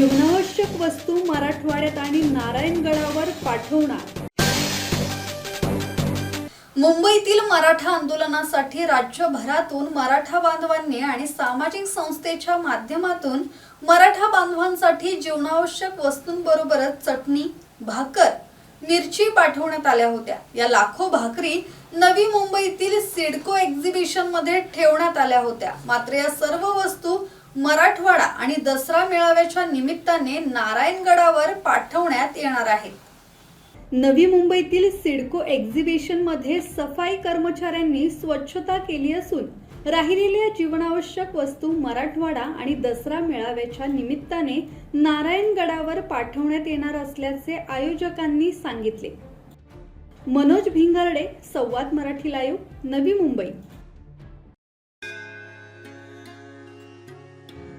जीवनावश्यक वस्तू मराठवाड्यात आणि नारायणगडावर पाठवणार. मुंबईतील मराठा आंदोलनासाठी राज्यभरातून मराठा बांधवांनी आणि सामाजिक संस्थेच्या माध्यमातून मराठा बांधवांसाठी जीवनावश्यक वस्तूंबरोबरच चटणी भाकर मिरची पाठवण्यात आल्या होत्या. या लाखो भाकरी नवी मुंबईतील सिडको एक्झिबिशनमध्ये ठेवण्यात आल्या होत्या. मात्र या सर्व वस्तू मराठवाडा आणि दसरा मेळाव्याच्या निमित्ताने नारायणगडावर पाठवण्यात येणार आहेत नवी मुंबईतील सिडको एक्झिबिशनमध्ये सफाई कर्मचाऱ्यांनी स्वच्छता केली असून राहिलेल्या जीवनावश्यक वस्तू मराठवाडा आणि दसरा मेळाव्याच्या निमित्ताने नारायणगडावर पाठवण्यात येणार असल्याचे आयोजकांनी सांगितले. मनोज भिंगारडे संवाद मराठी लाईव्ह नवी मुंबई.